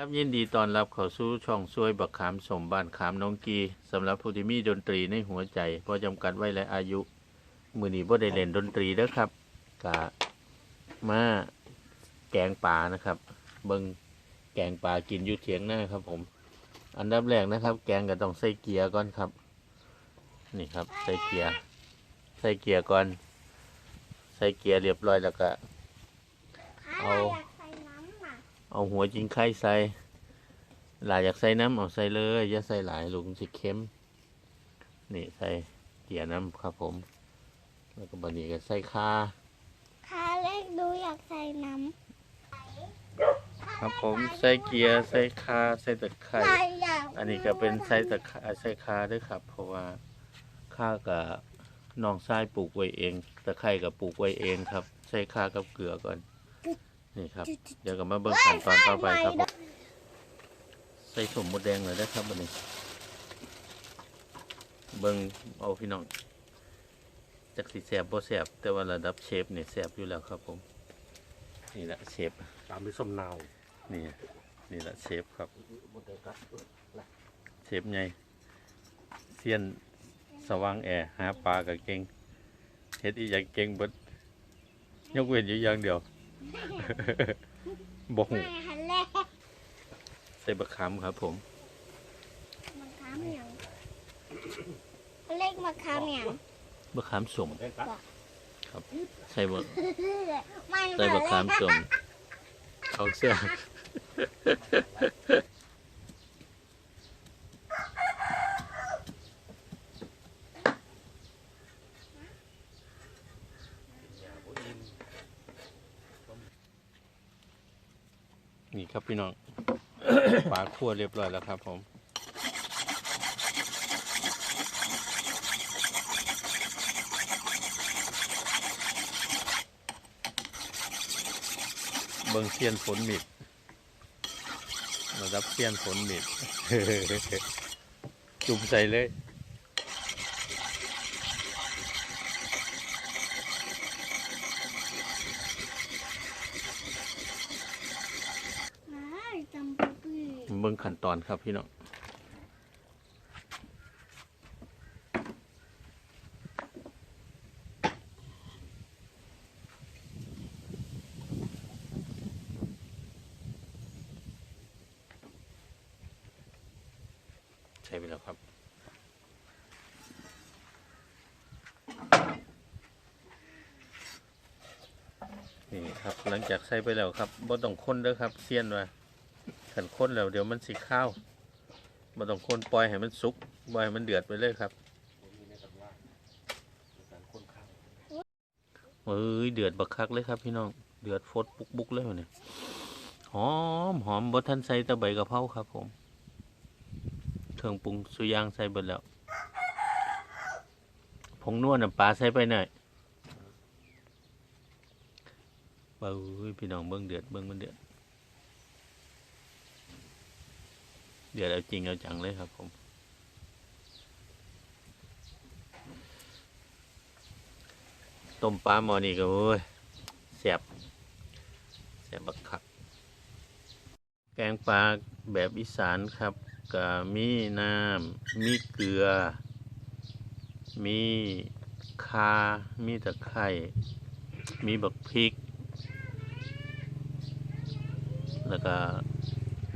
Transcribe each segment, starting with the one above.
ครับยินดีตอนรับเข้าสู่ช่องช่วยบักขามสมบ้านขามน้องกีสำหรับผู้ที่มีดนตรีในหัวใจพอจำกัดไว้และอายุ มือนี้บ่ได้เล่นดนตรีเด้อครับกะมาแกงป่านะครับ เบิงแกงป่ากินยู่เถียงหน้าครับ ผม อันดับแรกนะครับ แกงก็ต้องใส่เกียร์ก่อนครับ นี่ครับ ใส่เกียร์ใส่เกียร์ก่อน ใส่เกียร์เรียบร้อยแล้วก็เอา เอาหัวจิงไข่ใส่หลายอยากใส่น้ำเอาใส่เลยอย่าใส่หลายลูกมันสิเค็มนี่ใส่เกียร์น้ำครับผม แล้วก็บันนี้ก็ใส่คาคาเล็กดูอยากใส่น้ครับผมใส่เกียร์ใส่คาใส่ตะไคร้ำใส่อยากอันนี้ก็เป็นใส่ตะไคร้ใส่คาด้วยครับ เพราะว่าข้ากับน้องชายปลูกไว้เองตะไคร้กับปลูกไว้เองครับ ใส่คากับเกลือก่อน นี่ครับ เดี๋ยวก็มาเบิ่งขั้นตอนต่อไปครับผมใส่สมมดแดงเลยนะครับบันนี้เบิ่งเอาพี่น้องจากสีแสบบ่แสบแต่ว่าระดับเชฟเนี่ยแสบอยู่แล้วครับผม นี่แหละเชฟตามด้วยส้มนาวนี่นี่แหละเชฟครับหมดเลยครับเชฟไงเซียนสว่างแอร์หาปลากับเก่งเฮ็ดอีหยังเก่งเบิดยกเว้นอยู่อย่างเดียว บ่หูไม่ฮันแรกใส่บะขามครับ ผมมันค้ามอย่างฮันเล็กมาค้ามอย่างบะขามสมหมดเลยครับครับ ใส่บะไม่ใส่บะขามสมเอาเสื้อ นี่ครับพี่น้อง ปลาคั่วเรียบร้อยแล้วครับผมเบิ่งเซียนฝนมิดระดับเซียนฝนมิดจุ่มใส่เลย ไม่จำปุ๊บปี้ เบิ่งขั้นตอนครับพี่น้องใช่ไปแล้วครับนี่ครับหลังจากใส่ไปแล้วครับบ่ต้องคนเด้อครับเซียนว่า ขันคนแล้วเดี๋ยวมันสิข้าวบ่ต้องคนปล่อยให้มันสุกปล่อยให้มันเดือดไปเลยครับเอ้ยเดือดบักคักเลยครับพี่น้อง เดือดฟดปุกบุกเลยวันนี้หอมหอมบ่ทันใส่ตะใบกระเพราครับผมเครื่องปรุงสุยางใส่เบิดแล้วผงนวดน้ำปลาใส่ไปหน่อยเบ้ยพี่น้องเบิ่งเดือดเบิ่งมันเดือด ดือดเอาจริงเอาจังเลยครับผมต้มปลาหมอนี่ก็โอ้ยแซ่บแซ่บบักคัก แกงปลาแบบอีสานครับก็มีน้ำมีเกลือ มีคา มีตะไคร้มีบักพริก แล้วก็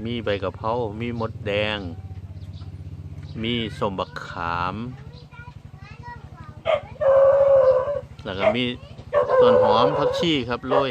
มีใบกะเพรา มีมดแดง มีสมบักขาม แล้วก็มีต้นหอมผักชีครับโรย